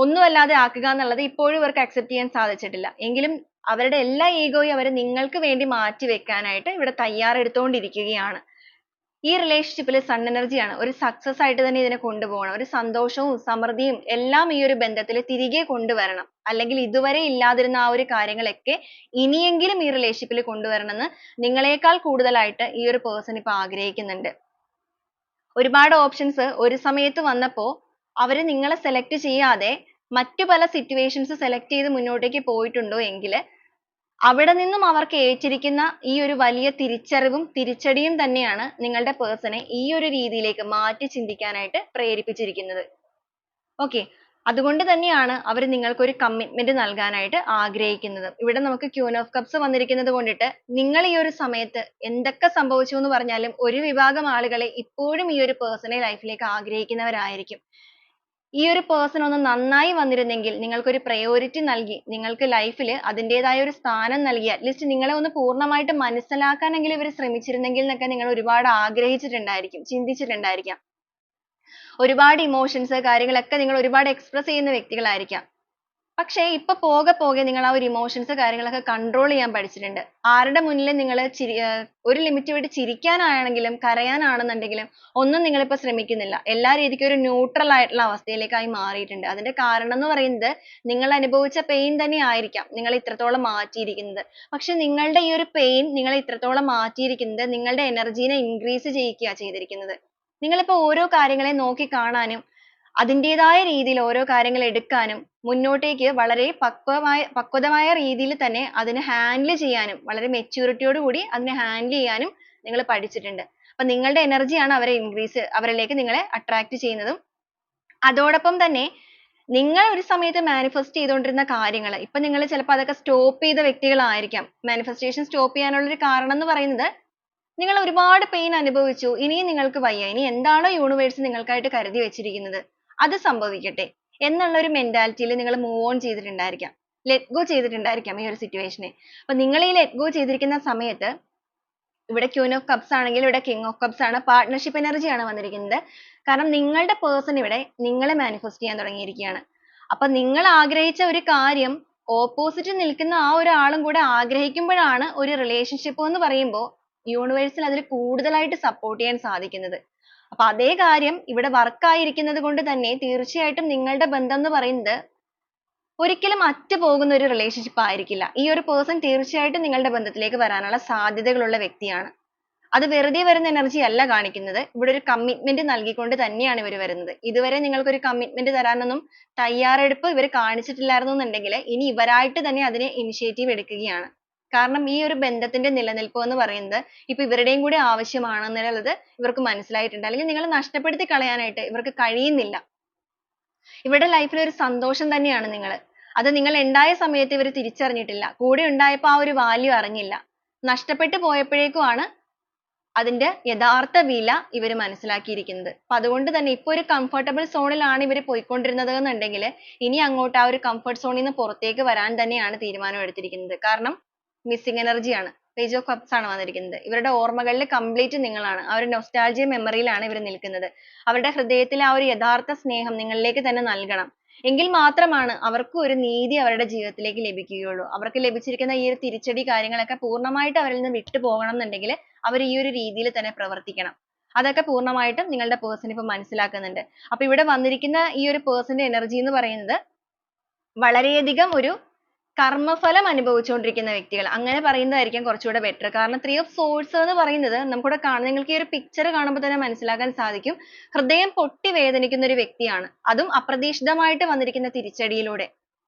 Speaker 1: ഒന്നുമല്ലാതെ ആക്കുക എന്നുള്ളത് ഇപ്പോഴും ഇവർക്ക് accept ചെയ്യാൻ സാധിച്ചിട്ടില്ല. എങ്കിലും അവരുടെ എല്ലാ ഈഗോയും അവർ നിങ്ങൾക്ക് വേണ്ടി മാറ്റി വെക്കാനായിട്ട് ഇവിടെ തയ്യാറെടുത്തുകൊണ്ടിരിക്കുകയാണ് ഈ റിലേഷൻഷിപ്പിൽ സൺ എനർജിയാണ് ഒരു സക്സസ് ആയിട്ട് തന്നെ ഇതിനെ കൊണ്ടുപോകണം ഒരു സന്തോഷവും സമൃദ്ധിയും എല്ലാം ഈ ഒരു ബന്ധത്തിൽ തിരികെ കൊണ്ടുവരണം അല്ലെങ്കിൽ ഇതുവരെ ഇല്ലാതിരുന്ന ആ ഒരു കാര്യങ്ങളൊക്കെ ഇനിയെങ്കിലും ഈ റിലേഷൻഷിപ്പിൽ കൊണ്ടുവരണമെന്ന് നിങ്ങളെക്കാൾ കൂടുതലായിട്ട് ഈ ഒരു പേഴ്സൺ ഇപ്പോൾ ആഗ്രഹിക്കുന്നുണ്ട് ഒരുപാട് ഓപ്ഷൻസ് ഒരു സമയത്ത് വന്നപ്പോൾ അവര് നിങ്ങളെ സെലക്ട് ചെയ്യാതെ മറ്റു പല situations select ചെയ്ത് മുന്നോട്ടേക്ക് പോയിട്ടുണ്ടോ എങ്കില് അവിടെ നിന്നും അവർക്ക് ഏറ്റിരിക്കുന്ന ഈ ഒരു വലിയ തിരിച്ചറിവും തിരിച്ചടിയും തന്നെയാണ് നിങ്ങളുടെ person നെ ഈ ഒരു രീതിയിലേക്ക് മാറ്റി ചിന്തിക്കാനായിട്ട് പ്രേരിപ്പിച്ചിരിക്കുന്നത്. okay അതുകൊണ്ട് തന്നെയാണ് അവര് നിങ്ങൾക്ക് ഒരു commitment നൽകാനായിട്ട് ആഗ്രഹിക്കുന്നത്. ഇവിടെ നമുക്ക് queen of cups വന്നിരിക്കുന്നത് കൊണ്ടിട്ട് നിങ്ങൾ ഈ ഒരു സമയത്ത് എന്തൊക്കെ സംഭവിച്ചു എന്ന് പറഞ്ഞാലും ഒരു വിഭാഗം ആളുകളെ ഇപ്പോഴും ഈ ഒരു person നെ life ലേക്ക് ആഗ്രഹിക്കുന്നവരായിരിക്കും. ഈ ഒരു person ഒന്ന് നന്നായി വന്നിരുന്നെങ്കിൽ നിങ്ങൾക്ക് ഒരു priority നൽകി നിങ്ങൾക്ക് life ൽ അതിന്റേതായ ഒരു സ്ഥാനം നൽകി at least നിങ്ങളെ ഒന്ന് പൂർണ്ണമായിട്ട് മനസ്സിലാക്കാൻ എങ്കിലും ഇവർ ശ്രമിച്ചിരുന്നെങ്കിൽ എന്നൊക്കെ നിങ്ങൾ ഒരുപാട് ആഗ്രഹിച്ചിട്ടുണ്ടായിരിക്കും ചിന്തിച്ചിട്ടുണ്ടായിരിക്കാം. ഒരുപാട് emotions കാര്യങ്ങളൊക്കെ നിങ്ങൾ ഒരുപാട് express ചെയ്യുന്ന വ്യക്തികളായിരിക്കാം. പക്ഷേ ഇപ്പൊ പോകെ പോകെ നിങ്ങൾ ആ ഒരു ഇമോഷൻസ് കാര്യങ്ങളൊക്കെ കൺട്രോൾ ചെയ്യാൻ പഠിച്ചിട്ടുണ്ട് ആരുടെ മുന്നിൽ നിങ്ങൾ ചിരി ഒരു ലിമിറ്റ് വിട്ട് ചിരിക്കാനാണെങ്കിലും കരയാനാണെന്നുണ്ടെങ്കിലും ഒന്നും നിങ്ങൾ ശ്രമിക്കുന്നില്ല എല്ലാ രീതിക്കും ഒരു ന്യൂട്രൽ ആയിട്ടുള്ള അവസ്ഥയിലേക്കായി മാറിയിട്ടുണ്ട് അതിന്റെ കാരണം എന്ന് പറയുന്നത് നിങ്ങൾ അനുഭവിച്ച പെയിൻ തന്നെ ആയിരിക്കാം നിങ്ങൾ ഇത്രത്തോളം മാറ്റിയിരിക്കുന്നത് പക്ഷെ നിങ്ങളുടെ ഈ ഒരു പെയിൻ നിങ്ങൾ ഇത്രത്തോളം മാറ്റിയിരിക്കുന്നത് നിങ്ങളുടെ എനർജീനെ ഇൻക്രീസ് ചെയ്യിക്കുക ചെയ്തിരിക്കുന്നത് നിങ്ങളിപ്പോ ഓരോ കാര്യങ്ങളെ നോക്കി കാണാനും അതിൻ്റെതായ രീതിയിൽ ഓരോ കാര്യങ്ങൾ എടുക്കാനും മുന്നോട്ടേക്ക് വളരെ പക്വമായ പക്വതമായ രീതിയിൽ തന്നെ അതിനെ ഹാൻഡിൽ ചെയ്യാനും വളരെ maturity കൂടി അതിനെ ഹാൻഡിൽ ചെയ്യാനും നിങ്ങൾ പഠിച്ചിട്ടുണ്ട്. അപ്പോൾ നിങ്ങളുടെ എനർജിയാണ് അവരെ ഇൻക്രീസ് അവരിലേക്ക് നിങ്ങളെ അട്രാക്ട് ചെയ്യുന്നതും അതോടൊപ്പം തന്നെ നിങ്ങൾ ഒരു സമയത്ത് മാനിഫെസ്റ്റ് ചെയ്തുകൊണ്ടിരുന്ന കാര്യങ്ങൾ ഇപ്പൊ നിങ്ങൾ ചിലപ്പോൾ അതൊക്കെ സ്റ്റോപ്പ് ചെയ്ത വ്യക്തികളായിരിക്കാം. മാനിഫെസ്റ്റേഷൻ സ്റ്റോപ്പ് ചെയ്യാനുള്ള ഒരു കാരണം എന്ന് പറയുന്നത് നിങ്ങൾ ഒരുപാട് പെയിൻ അനുഭവിച്ചു ഇനിയും നിങ്ങൾക്ക് വയ്യ ഇനി എന്താണോ യൂണിവേഴ്സ് നിങ്ങൾക്കായിട്ട് കരുതി വെച്ചിരിക്കുന്നത് അത് സംഭവിക്കട്ടെ എന്നുള്ള ഒരു മെന്റാലിറ്റിയിൽ നിങ്ങൾ മൂവ് ഓൺ ചെയ്തിട്ടുണ്ടായിരിക്കാം ലെറ്റ് ഗോ ചെയ്തിട്ടുണ്ടായിരിക്കാം ഈ ഒരു നെ അപ്പൊ നിങ്ങൾ ഈ ലെറ്റ് ഗോ ചെയ്തിരിക്കുന്ന സമയത്ത് ഇവിടെ ക്യൂൻ ഓഫ് കപ്സ് ആണെങ്കിൽ ഇവിടെ king ഓഫ് കപ്സ് ആണ് partnership energy ആണ് വന്നിരിക്കുന്നത് കാരണം നിങ്ങളുടെ പേഴ്സൺ ഇവിടെ നിങ്ങളെ മാനിഫെസ്റ്റ് ചെയ്യാൻ തുടങ്ങിയിരിക്കുകയാണ് അപ്പൊ നിങ്ങൾ ആഗ്രഹിച്ച ഒരു കാര്യം ഓപ്പോസിറ്റ് നിൽക്കുന്ന ആ ഒരാളും കൂടെ ആഗ്രഹിക്കുമ്പോഴാണ് ഒരു റിലേഷൻഷിപ്പ് എന്ന് പറയുമ്പോൾ യൂണിവേഴ്സിൽ അതിൽ കൂടുതലായിട്ട് സപ്പോർട്ട് ചെയ്യാൻ സാധിക്കുന്നത് അപ്പൊ അതേ കാര്യം ഇവിടെ work ആയിരിക്കുന്നത് കൊണ്ട് തന്നെ തീർച്ചയായിട്ടും നിങ്ങളുടെ ബന്ധം എന്ന് പറയുന്നത് ഒരിക്കലും പോകുന്ന ഒരു relationship ആയിരിക്കില്ല. ഈ ഒരു person തീർച്ചയായിട്ടും നിങ്ങളുടെ ബന്ധത്തിലേക്ക് വരാനുള്ള സാധ്യതകളുള്ള വ്യക്തിയാണ്. അത് വെറുതെ വരുന്ന energy അല്ല കാണിക്കുന്നത്. ഇവിടെ ഒരു commitment നൽകിക്കൊണ്ട് തന്നെയാണ് ഇവര് വരുന്നത്. ഇതുവരെ നിങ്ങൾക്ക് ഒരു commitment തരാനൊന്നും തയ്യാറെടുപ്പ് ഇവര് കാണിച്ചിട്ടില്ലായിരുന്നു എന്നുണ്ടെങ്കില് ഇനി ഇവരായിട്ട് തന്നെ അതിനെ initiative എടുക്കുകയാണ്. കാരണം ഈ ഒരു ബന്ധത്തിന്റെ നിലനിൽപ്പ് എന്ന് പറയുന്നത് ഇപ്പോ ഇവരുടെയും കൂടി ആവശ്യമാണ് എന്നുള്ളത് ഇവർക്ക് മനസ്സിലായിട്ടുണ്ട് അല്ലെങ്കിൽ നിങ്ങൾ നഷ്ടപ്പെടുത്തി കളയാനായിട്ട് ഇവർക്ക് കഴിയുന്നില്ല ഇവരുടെ ലൈഫിൽ ഒരു സന്തോഷം തന്നെയാണ് നിങ്ങൾ അത് നിങ്ങൾ ഉണ്ടായ സമയത്ത് ഇവർ തിരിച്ചറിഞ്ഞിട്ടില്ല കൂടെ ഉണ്ടായപ്പോ ആ ഒരു വാല്യൂ അറിഞ്ഞില്ല നഷ്ടപ്പെട്ടു പോയപ്പോഴേക്കും ആണ് അതിന്റെ യഥാർത്ഥ വില ഇവർ മനസ്സിലാക്കിയിരിക്കുന്നത് അപ്പൊ അതുകൊണ്ട് തന്നെ ഇപ്പൊ ഒരു കംഫർട്ടബിൾ സോണിലാണ് ഇവർ പോയിക്കൊണ്ടിരുന്നത് എന്നുണ്ടെങ്കിൽ ഇനി അങ്ങോട്ട് ആ ഒരു കംഫർട്ട് സോണിൽ നിന്ന് പുറത്തേക്ക് വരാൻ തന്നെയാണ് തീരുമാനം എടുത്തിരിക്കുന്നത് കാരണം മിസ്സിംഗ് ആണ് പേജ് ഓഫ് കപ്സ് ആണ് വന്നിരിക്കുന്നത് ഇവരുടെ ഓർമ്മകളിൽ കംപ്ലീറ്റ് നിങ്ങളാണ് ആ ഒരു നൊസ്റ്റാൾജിയ മെമ്മറിയിലാണ് ഇവർ നിൽക്കുന്നത് അവരുടെ ഹൃദയത്തിലെ ആ ഒരു യഥാർത്ഥ സ്നേഹം നിങ്ങളിലേക്ക് തന്നെ നൽകണം എങ്കിൽ മാത്രമാണ് അവർക്ക് ഒരു നീതി അവരുടെ ജീവിതത്തിലേക്ക് ലഭിക്കുകയുള്ളൂ അവർക്ക് ലഭിച്ചിരിക്കുന്ന ഈ ഒരു തിരിച്ചടി കാര്യങ്ങളൊക്കെ പൂർണ്ണമായിട്ട് അവരിൽ നിന്ന് വിട്ടു പോകണം എന്നുണ്ടെങ്കിൽ അവർ ഈ ഒരു രീതിയിൽ തന്നെ പ്രവർത്തിക്കണം അതൊക്കെ പൂർണ്ണമായിട്ടും നിങ്ങളുടെ പേഴ്സൺ ഇപ്പൊ മനസ്സിലാക്കുന്നുണ്ട് അപ്പൊ ഇവിടെ വന്നിരിക്കുന്ന ഈ ഒരു പേഴ്സന്റെ എനർജി എന്ന് പറയുന്നത് വളരെയധികം ഒരു കർമ്മഫലം അനുഭവിച്ചുകൊണ്ടിരിക്കുന്ന വ്യക്തികൾ അങ്ങനെ പറയുന്നതായിരിക്കും കുറച്ചുകൂടെ ബെറ്റർ കാരണം ത്രീ ഓഫ് സോഴ്സ് എന്ന് പറയുന്നത് നമുക്കിവിടെ കാണാം നിങ്ങൾക്ക് ഈ ഒരു പിക്ചർ കാണുമ്പോൾ തന്നെ മനസ്സിലാക്കാൻ സാധിക്കും ഹൃദയം പൊട്ടി വേദനിക്കുന്ന ഒരു വ്യക്തിയാണ് അതും അപ്രതീക്ഷിതമായിട്ട് വന്നിരിക്കുന്ന തിരിച്ചടിയിലൂടെ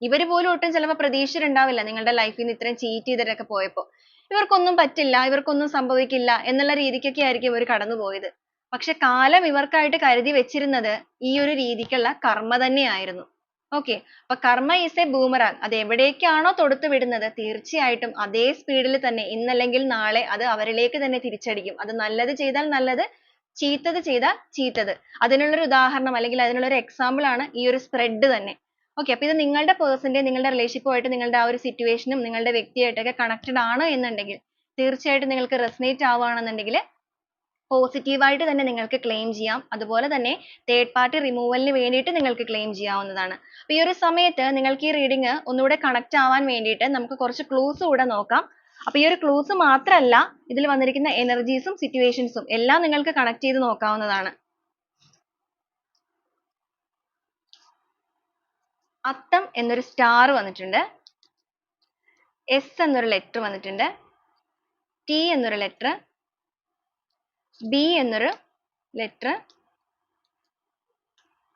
Speaker 1: ഇവര് പോലും ഒട്ടും ചിലപ്പോൾ പ്രതീക്ഷിച്ചിട്ടുണ്ടാവില്ല നിങ്ങളുടെ ലൈഫിൽ നിന്ന് ഇത്രയും ചീറ്റ് ചെയ്തിട്ടൊക്കെ പോയപ്പോൾ ഇവർക്കൊന്നും പറ്റില്ല ഇവർക്കൊന്നും സംഭവിക്കില്ല എന്നുള്ള രീതിക്കൊക്കെ ആയിരിക്കും ഇവർ കടന്നു പോയത് പക്ഷെ കാലം ഇവർക്കായിട്ട് കരുതി വെച്ചിരുന്നത് ഈ ഒരു രീതിക്കുള്ള കർമ്മ തന്നെയായിരുന്നു ഓക്കേ അപ്പൊ കർമ്മ ഈസ് എ ബൂമറാങ് അത് എവിടേക്കാണോ തൊടുത്ത് വിടുന്നത് തീർച്ചയായിട്ടും അതേ സ്പീഡിൽ തന്നെ ഇന്നല്ലെങ്കിൽ നാളെ അത് അവരിലേക്ക് തന്നെ തിരിച്ചടിക്കും അത് നല്ലത് ചെയ്താൽ നല്ലത് ചീത്തത് ചെയ്താൽ ചീത്തത് അതിനുള്ള ഒരു ഉദാഹരണം അല്ലെങ്കിൽ അതിനുള്ള ഒരു എക്സാമ്പിൾ ആണ് ഈ ഒരു സ്പ്രെഡ് തന്നെ ഓക്കെ അപ്പൊ ഇത് നിങ്ങളുടെ person നിങ്ങളുടെ റിലേഷൻഷിപ്പുമായിട്ട് നിങ്ങളുടെ ആ ഒരു സിറ്റുവേഷനും നിങ്ങളുടെ വ്യക്തിയായിട്ടൊക്കെ കണക്റ്റഡ് ആണ് എന്നുണ്ടെങ്കിൽ തീർച്ചയായിട്ടും നിങ്ങൾക്ക് resonate ആവുകയാണെന്നുണ്ടെങ്കിൽ positive ആയിട്ട് തന്നെ നിങ്ങൾക്ക് claim ചെയ്യാം. അതുപോലെ തന്നെ third party removal വേണ്ടിയിട്ട് നിങ്ങൾക്ക് claim ചെയ്യാവുന്നതാണ്. ഈ ഒരു സമയത്ത് നിങ്ങൾക്ക് ഈ reading ഒന്നൂടെ connect ആവാൻ വേണ്ടിയിട്ട് നമുക്ക് കുറച്ച് clues കൂടെ നോക്കാം. അപ്പോൾ ഈ ഒരു clues മാത്രമല്ല ഇതിൽ വന്നിരിക്കുന്ന energies ഉം situations ഉം എല്ലാം നിങ്ങൾക്ക് connect ചെയ്ത് നോക്കാവുന്നതാണ്. അത്തം എന്നൊരു star വന്നിട്ടുണ്ട്. S എന്നൊരു letter വന്നിട്ടുണ്ട്. T എന്നൊരു letter ബി എന്നൊരു ലെറ്റർ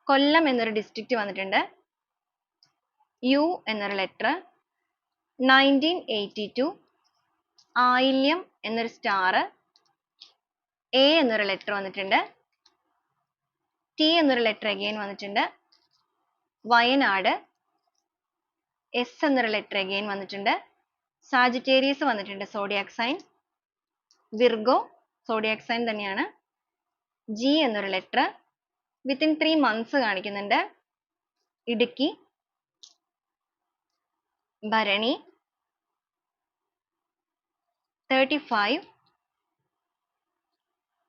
Speaker 1: കൊല്ലം എന്നൊരു ഡിസ്ട്രിക്റ്റ് വന്നിട്ടുണ്ട് യു എന്നൊരു letter nineteen eighty two Ayilyam എന്നൊരു സ്റ്റാർ എ എന്നൊരു ലെറ്റർ വന്നിട്ടുണ്ട് ടി എന്നൊരു ലെറ്റർ അഗെയിൻ വന്നിട്ടുണ്ട് വയനാട് എസ് എന്നൊരു ലെറ്റർ അഗെയിൻ വന്നിട്ടുണ്ട് സാജിറ്റേറിയസ് വന്നിട്ടുണ്ട് zodiac sign Virgo zodiac sign തന്നെയാണ് ജി എന്നൊരു ലെറ്റർ വിത്തിൻ ത്രീ മന്ത്സ് കാണിക്കുന്നുണ്ട് Idukki Bharani thirty five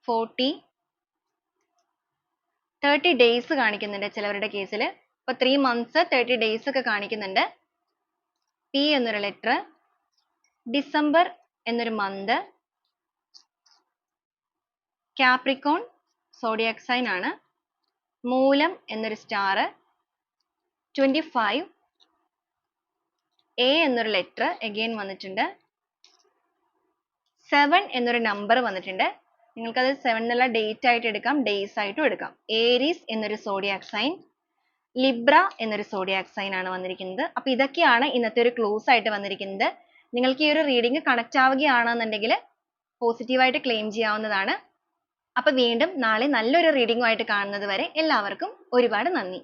Speaker 1: forty thirty days കാണിക്കുന്നുണ്ട് ചിലവരുടെ കേസിൽ അപ്പോൾ ത്രീ മന്ത്സ് തേർട്ടി ഡേയ്സ് ഒക്കെ കാണിക്കുന്നുണ്ട് പി എന്നൊരു ലെറ്റർ ഡിസംബർ എന്നൊരു മന്ത് കാപ്രിക്കോൺ സോഡിയാക് സൈൻ ആണ് മൂലം എന്നൊരു സ്റ്റാർ ട്വന്റി ഫൈവ് എ എന്നൊരു ലെറ്റർ എഗെയിൻ വന്നിട്ടുണ്ട് സെവൻ എന്നൊരു നമ്പർ വന്നിട്ടുണ്ട് നിങ്ങൾക്കത് സെവൻ എന്നുള്ള ഡേറ്റ് ആയിട്ട് എടുക്കാം ഡേയ്സ് ആയിട്ടും എടുക്കാം ഏരീസ് എന്നൊരു സോഡിയാക് സൈൻ ലിബ്ര എന്നൊരു സോഡിയാക് സൈൻ ആണ് വന്നിരിക്കുന്നത് അപ്പോൾ ഇതൊക്കെയാണ് ഇന്നത്തെ ഒരു ക്ലോസ് ആയിട്ട് വന്നിരിക്കുന്നത് നിങ്ങൾക്ക് ഈ ഒരു റീഡിംഗ് കണക്റ്റ് ആവുകയാണെന്നുണ്ടെങ്കിൽ പോസിറ്റീവായിട്ട് ക്ലെയിം ചെയ്യാവുന്നതാണ് അപ്പൊ വീണ്ടും നാളെ നല്ലൊരു റീഡിംഗുമായിട്ട് കാണുന്നത് വരെ എല്ലാവർക്കും ഒരുപാട് നന്ദി